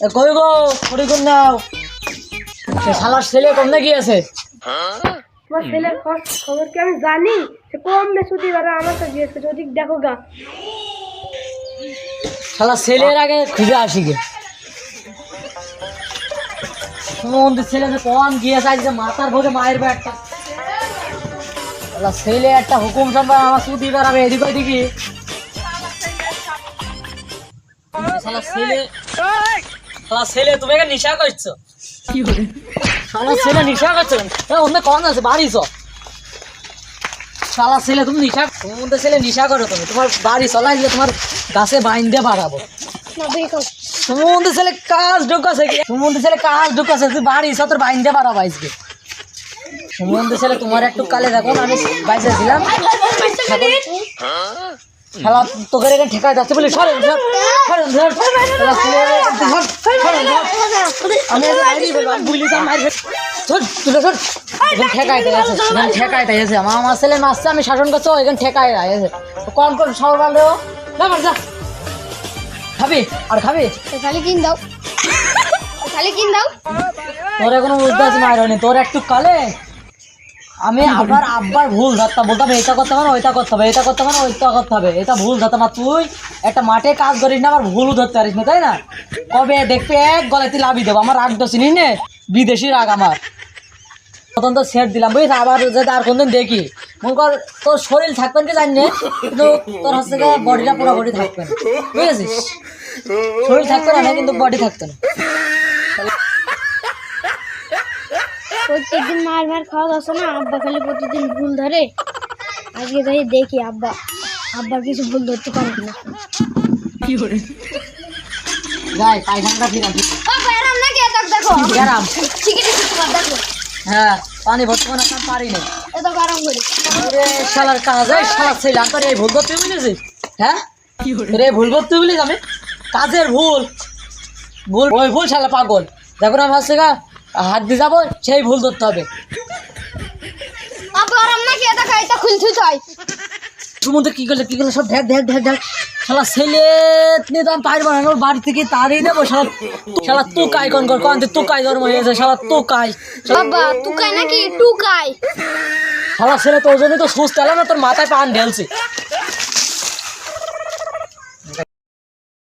কই গো খড়ি কোন নাও সে শালার ছেলে কমনে গিয়েছে তোমার ছেলের খবর খবর কি আমি জানি সে কম আমার গিয়েছে যদি দেখো গা শালা ছেলের আগে খুঁজে আসি গে মন্দির ছেলে যে কম গিয়েছে আজকে মাথার ভোগে মায়ের একটা শালা ছেলে একটা হুকুম সম্পর্কে আমার সুদি বেড়াবে এদিক ওইদিকে শালা ছেলে শালা ছেলে তুমি এখানে নিশা করছ? শালা ছেলে নিশা করছ অন্য কম আছে বাড়ি চ শালা ছেলে তুমি নিশা তোমাদের ছেলে নিশা করো তুমি। তোমার বাড়ি চলাই গিয়ে তোমার গাছে বাইন দিয়ে বাড়াবো। না ছেলে কাজ ঢুকাছে কি? ছেলে কাজ ঢুকাছে তুই বাড়ি সতর বাইন দিয়ে বাড়াবো আজকে। সুমন্দির ছেলে তোমার একটু কালে দেখো আমি বাইসে ছিলাম শালা তোকে রেখে ঠেকায় যাচ্ছে বলি সরেন সর সরেন সরেন। আমি বুঝলি তো সর তুলে সর এখানে আছে এখানে আছে আমার আমার ছেলে শাসন করছ এখানে ঠেকাই দেয় আছে কম না মার যা খাবি আর খাবি খালি কিন দাও খালি কিন দাও তোর এখনও বুঝতে পারছি মায়ের তোর একটু কালে আমি আবার আব্বার ভুল ধরতাম বলতাম এটা করতে না ওইটা করতে হবে এটা করতে না ওইটা করতে হবে। এটা ভুল ধরতাম না তুই একটা মাঠে কাজ করিস না আবার ভুলও ধরতে পারিস না তাই না? কবে দেখবি এক গলে তুই লাভি দেবো আমার রাগ তো চিনিস নে বিদেশি রাগ আমার। প্রথম তো সেট দিলাম বুঝিস? আবার যদি আর কোনদিন দেখি মনে কর তোর শরীর থাকবেন কি জানি কিন্তু তোর হচ্ছে বডিটা পুরো বডি থাকবে না বুঝেছিস? শরীর থাকবে না কিন্তু বডি থাকতো না। প্রত্যেকদিন মার মার খাওয়া যাচ্ছে না আব্বা খালি প্রতিদিন ভুল ধরে। আজকে তাই দেখি আব্বা আব্বার কিছু ভুল ধরতে পারে না যাই পায়খানাটা ফিরাম ও ব্যারাম না কে তক দেখো গেরাম দেখো। হ্যাঁ পানি ভর্তি করে আমি পারি না এত গরম করি। ওরে শালার কাজ এই শালার ছেলে তোর এই ভুল বুঝেছিস হ্যাঁ? তোর এই ভুল করতে বলিস আমি? কাজের ভুল। ভুল ওই ভুল শালা পাগল। যখন আমি হচ্ছে গা হাত দিয়ে যাব সেই ভুল ধরতে হবে। গরম কে এটা করলে কি করলে? সব শালা ছেলে নিয়ে তো আমি পারব না বাড়ি থেকে তাড়িয়ে দেবো শালা। শালা তু কাই কন কর কন তু কাই ধর্ম হয়েছে শালা তু কাই বাবা টুকাই নাকি টুকাই। শালা ছেলে তোর জন্য তো সুস্থ এলাম না তোর মাথায় পান ঢেলছে।